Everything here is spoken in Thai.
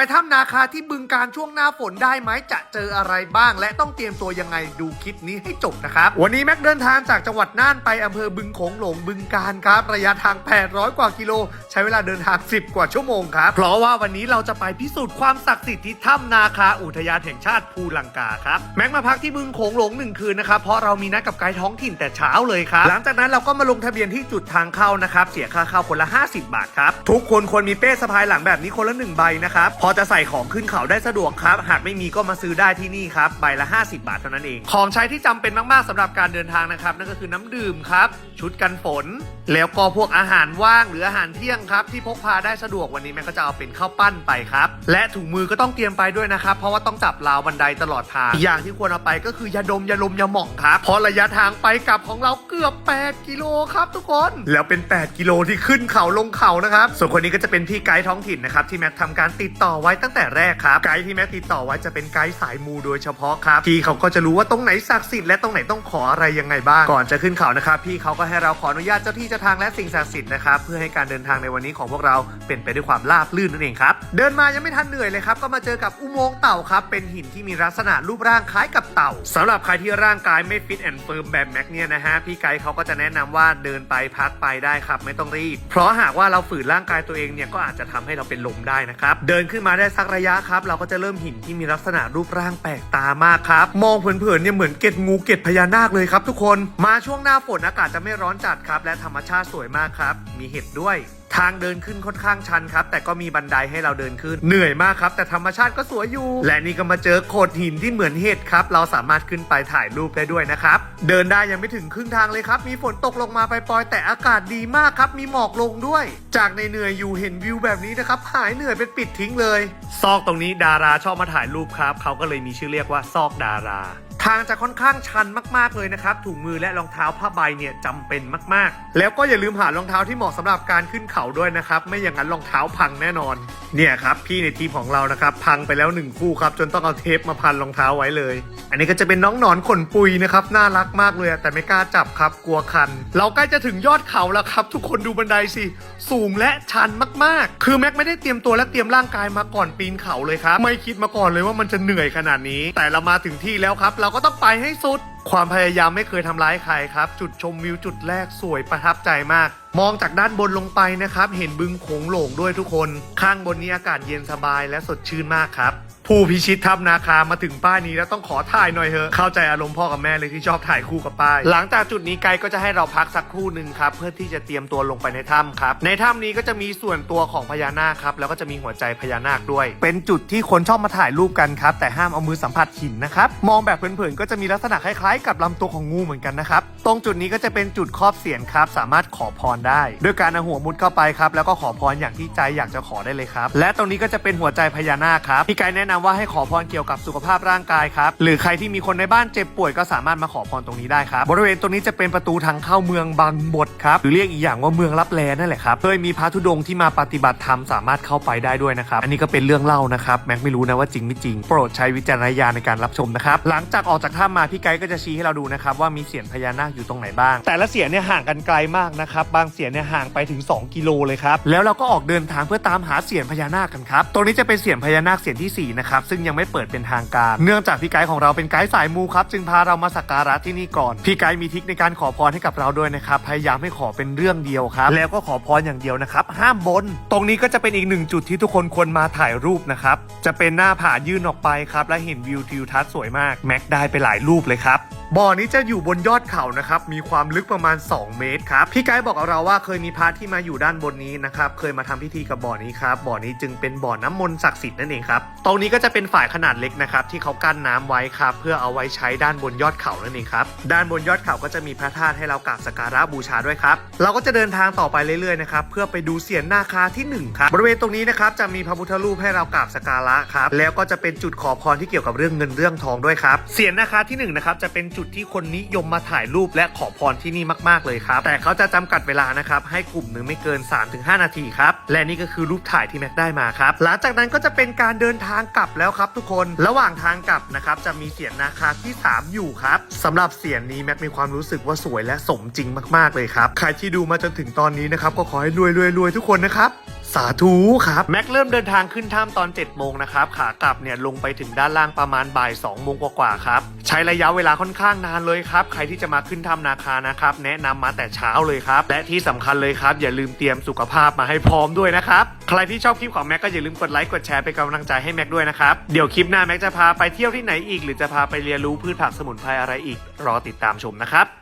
ไปถ้ำนาคาที่บึงการช่วงหน้าฝนได้ไหมจะเจออะไรบ้าง และต้องเตรียมตัวยังไงดูคลิปนี้ให้จบนะครับ วันนี้แม็กเดินทางจากจังหวัดน่านไปอำเภอบึงโขงหลงบึงการครับ ระยะทาง 800 กว่ากิโล ใช้เวลาเดินทาง 10 กว่าชั่วโมงครับ เพราะว่าวันนี้เราจะไปพิสูจน์ความศักดิ์สิทธิ์ที่ถ้ำนาคาอุทยานแห่งชาติภูลังกาครับแม็กมาพักที่บึงโขงหลงหนึ่งคืนนะครับเพราะเรามีนัดกับไกด์ท้องถิ่นแต่เช้าเลยครับหลังจากนั้นเราก็มาลงทะเบียนที่จุดทางเข้านะครับเสียค่าเข้าคนละ 50 บาทครับทุกคนควรมีเป้สะพายหลังแบบนี้คนละหนึ่งใบนะครับพอจะใส่ของขึ้นเขาได้สะดวกครับ หากไม่มีก็มาซื้อได้ที่นี่ครับใบละ 50 บาทเท่านั้นเอง ของใช้ที่จำเป็นมากๆสำหรับการเดินทางนะครับ นั่นก็คือน้ำดื่มครับ ชุดกันฝน แล้วก็พวกอาหารว่างหรืออาหารเที่ยงครับ ที่พกพาได้สะดวกวันนี้แม่ก็จะเอาเป็นข้าวปั้นไปครับ และถุงมือก็ต้องเตรียมไปด้วยนะครับ เพราะว่าต้องจับราวบันไดตลอดทางอย่างที่ควรเอาไปก็คือยาดมยาลมยาหมองครับเพราะระยะทางไปกลับของเราเกือบ 8 กิโลครับทุกคนแล้วเป็น 8 กิโลที่ขึ้นเขาลงเขานะครับส่วนคนนี้ก็จะเป็นพี่ไกด์ท้องถิ่นนะครับที่แม็กทำการติดต่ออไว้ตั้งแต่แรกครับ ไกด์ที่แม็กติดต่อไว้จะเป็นไกด์สายมูโดยเฉพาะครับพี่เขาก็จะรู้ว่าตรงไหนศักดิ์สิทธิ์และตรงไหนต้องขออะไรยังไงบ้างก่อนจะขึ้นเขานะครับพี่เขาก็ให้เราขออนุญาตเจ้าที่เจ้าทางและสิ่งศักดิ์สิทธิ์นะครับเพื่อให้การเดินทางในวันนี้ของพวกเราเป็นไปด้วยความราบรื่นนั่นเองครับเดินมายังไม่ทันเหนื่อยเลยครับก็มาเจอกับอุโมงค์เต่าครับเป็นหินที่มีลักษณะรูปร่างคล้ายกับเต่าสำหรับใครที่ร่างกายไม่ฟิตแอนด์เฟิร์มแบบแม็กเนี่ยนะฮะพี่ไกด์เขาก็จะแนะนำว่าเดินไปพักไปได้ครับไม่ต้องรีบ เพราะหากว่าเราฝืนร่างกายตัวเองเนี่ยก็อาจจะทำให้เราเป็นลมได้นะครับเดินขึ้นมาได้สักระยะครับ เราก็จะเริ่มหินที่มีลักษณะรูปร่างแปลกตามากครับ มองเผินๆเนี่ยเหมือนเกล็ดงูเกล็ดพญานาคเลยครับ ทุกคนมาช่วงหน้าฝนอากาศจะไม่ร้อนจัดครับ และธรรมชาติสวยมากครับ มีเห็ดด้วย ทางเดินขึ้นค่อนข้างชันครับ แต่ก็มีบันไดให้เราเดินขึ้น เหนื่อยมากครับ แต่ธรรมชาติก็สวยอยู่ และนี่ก็มาเจอโขดหินที่เหมือนเห็ดครับ เราสามารถขึ้นไปถ่ายรูปได้ด้วยนะครับ เดินได้ยังไม่ถึงครึ่งทางเลยครับ มีฝนตกลงมาปล่อยๆแต่อากาศดีมากครับ มีหมอกลงด้วย จากในเหนื่อยอยู่เห็นวิวแบบนี้นะครับ หายเหนื่อยเป็นปิดทิ้งเลย ซอกตรงนี้ดาราชอบมาถ่ายรูปครับ เขาก็เลยมีชื่อเรียกว่าซอกดารา ทางจะค่อนข้างชันมากๆเลยนะครับ ถุงมือและรองเท้าผ้าใบเนี่ยจำเป็นมากๆ แล้วก็อย่าลืมหารองเท้าที่เหมาะสำหรับการขึ้นเขาด้วยนะครับ ไม่อย่างนั้นรองเท้าพังแน่นอน เนี่ยครับพี่ในทีมของเรานะครับ พังไปแล้วหนึ่งคู่ครับ จนต้องเอาเทปมาพันรองเท้าไว้เลย อันนี้ก็จะเป็นน้องหนอนขนปุยนะครับน่ารักมากเลยแต่ไม่กล้าจับครับกลัวคัน เราใกล้จะถึงยอดเขาแล้วครับ ทุกคนดูบันไดสิสูงและชันมากๆ คือแม็กไม่ได้เตรียมตัวและเตรียมร่างกายมาก่อนปีนเขาเลยครับไม่คิดมาก่อนเลยว่ามันจะเหนื่อยขนาดนี้ แต่เรามาถึงที่แล้วครับเราก็ต้องไปให้สุด ความพยายามไม่เคยทำร้ายใครครับ จุดชมวิวจุดแรกสวยประทับใจมาก มองจากด้านบนลงไปนะครับ เห็นบึงโขงหลงด้วยทุกคน ข้างบนนี้อากาศเย็นสบายและสดชื่นมากครับ ผู้พิชิตถ้ำนาคามาถึงป้ายนี้แล้วต้องขอถ่ายหน่อยเถอะเข้าใจอารมณ์พ่อกับแม่เลยที่ชอบถ่ายคู่กับป้าย หลังจากจุดนี้ไกด์ก็จะให้เราพักสักครู่หนึ่งครับเพื่อที่จะเตรียมตัวลงไปในถ้ำครับ ในถ้ำนี้ก็จะมีส่วนตัวของพญานาคครับแล้วก็จะมีหัวใจพญานาคด้วย เป็นจุดที่คนชอบมาถ่ายรูปกันครับแต่ห้ามเอามือสัมผัสหินนะครับมองแบบเผินๆก็จะมีลักษณะคล้ายๆ กับลำตัวของงูเหมือนกันนะครับตรงจุดนี้ก็จะเป็นจุดครอบเสียนครับสามารถขอพรได้ด้วยการเอาหัวมุดเข้าไปครับแล้วก็ขอพรอย่างที่ใจอยากจะขอได้เลยครับและตรงนี้ก็จะเป็นหัวใจพญานาคครับพี่ไกด์แนะนำว่าให้ขอพรเกี่ยวกับสุขภาพร่างกายครับหรือใครที่มีคนในบ้านเจ็บป่วยก็สามารถมาขอพรตรงนี้ได้ครับบริเวณตรงนี้จะเป็นประตูทางเข้าเมืองบางบดครับหรือเรียกอีกอย่างว่าเมืองลับแลนั่นแหละครับเคยมีพระธุดงค์ที่มาปฏิบัติธรรมสามารถเข้าไปได้ด้วยนะครับอันนี้ก็เป็นเรื่องเล่านะครับแม็กไม่รู้นะว่าจริงไม่จริงโปรดใช้วิจารณญาณในการรับชมนะครับหลังจากออกจากถ้ำมาพี่ไกด์ก็จะชี้ให้เราดูนะครับว่ามีเสียนพญานาคอยู่ตรงไหนบ้าง แต่ละเสียนเนี่ยห่างกันไกลมากนะครับบางเสียนเนี่ยห่างไปถึง 2 กิโลเลยครับแล้วเราก็ออกเดินทางเพื่อตามหาเสียนพญานาคกันครับตรงนี้จะเป็นเสียนพญานาคเสียนที่สี่นะครับครับซึ่งยังไม่เปิดเป็นทางการ เนื่องจากพี่ไกด์ของเราเป็นไกด์สายมูครับจึงพาเรามาสักการะที่นี่ก่อนพี่ไกด์มีทิคในการขอพรให้กับเราด้วยนะครับพยายามให้ขอเป็นเรื่องเดียวครับ แล้วก็ขอพรอย่างเดียวนะครับ ห้ามบน ตรงนี้ก็จะเป็นอีกหนึ่งจุดที่ทุกคนควรมาถ่ายรูปนะครับจะเป็นหน้าผายื่นออกไปครับและเห็นวิวทิวทัศน์สวยมากแม็กได้ไปหลายรูปเลยครับ บ่อนี้จะอยู่บนยอดเขานะครับ มีความลึกประมาณ 2 เมตรครับ พี่ไกด์บอกกับเราว่าเคยมีพระที่มาอยู่ด้านบนนี้นะครับ เคยมาทำพิธีกับบ่อนี้ครับ บ่อนี้จึงเป็นบ่อน้ำมนต์ศักดิ์สิทธิ์นั่นเองครับ ตรงนี้ก็จะเป็นฝ่ายขนาดเล็กนะครับที่เขากั้นน้ำไว้ครับเพื่อเอาไว้ใช้ด้านบนยอดเขานั่นเองครับ ด้านบนยอดเขาก็จะมีพระธาตุให้เรากราบสักการะบูชาด้วยครับ เราก็จะเดินทางต่อไปเรื่อยๆนะครับเพื่อไปดูเสียนนาคาที่หนึ่งครับ บริเวณตรงนี้นะครับจะมีพระพุทธรูปให้เรากราบสักการะครับ แล้วก็จะเป็นจุดขอพรที่เกี่ยวกับเรื่องเงินเรื่องทองด้วยครับ เสียนนาคาที่หนึ่งนะครับจะเป็นจุดุดที่คนนิยมมาถ่ายรูปและขอพรที่นี่มากๆเลยครับ แต่เขาจะจำกัดเวลานะครับ ให้กลุ่มหนึ่งไม่เกิน 3-5 นาทีครับ และนี่ก็คือรูปถ่ายที่แม็กได้มาครับ หลังจากนั้นก็จะเป็นการเดินทางกลับแล้วครับ ทุกคน ระหว่างทางกลับนะครับจะมีเสียนนาคาที่ 3 อยู่ครับสำหรับเสียนนี้แม็กมีความรู้สึกว่าสวยและสมจริงมากๆเลยครับ ใครที่ดูมาจนถึงตอนนี้นะครับก็ขอให้รวยรวยรวยทุกคนนะครับ สาธุครับ แม็กเริ่มเดินทางขึ้นถ้ำตอน7โมงนะครับ ขากลับเนี่ยลงไปถึงด้านล่างประมาณบ่าย2โมงกว่าๆครับ ใช้ระยะเวลาค่อนข้างนานเลยครับ ใครที่จะมาขึ้นถ้ำนาคานะครับ แนะนำมาแต่เช้าเลยครับ และที่สำคัญเลยครับ อย่าลืมเตรียมสุขภาพมาให้พร้อมด้วยนะครับ ใครที่ชอบคลิปของแม็กก็อย่าลืมกดไลค์กดแชร์เป็นกำลังใจให้แม็กด้วยนะครับ เดี๋ยวคลิปหน้าแม็กจะพาไปเที่ยวที่ไหนอีก หรือจะพาไปเรียนรู้พืชผักสมุนไพรอะไรอีก รอติดตามชมนะครับ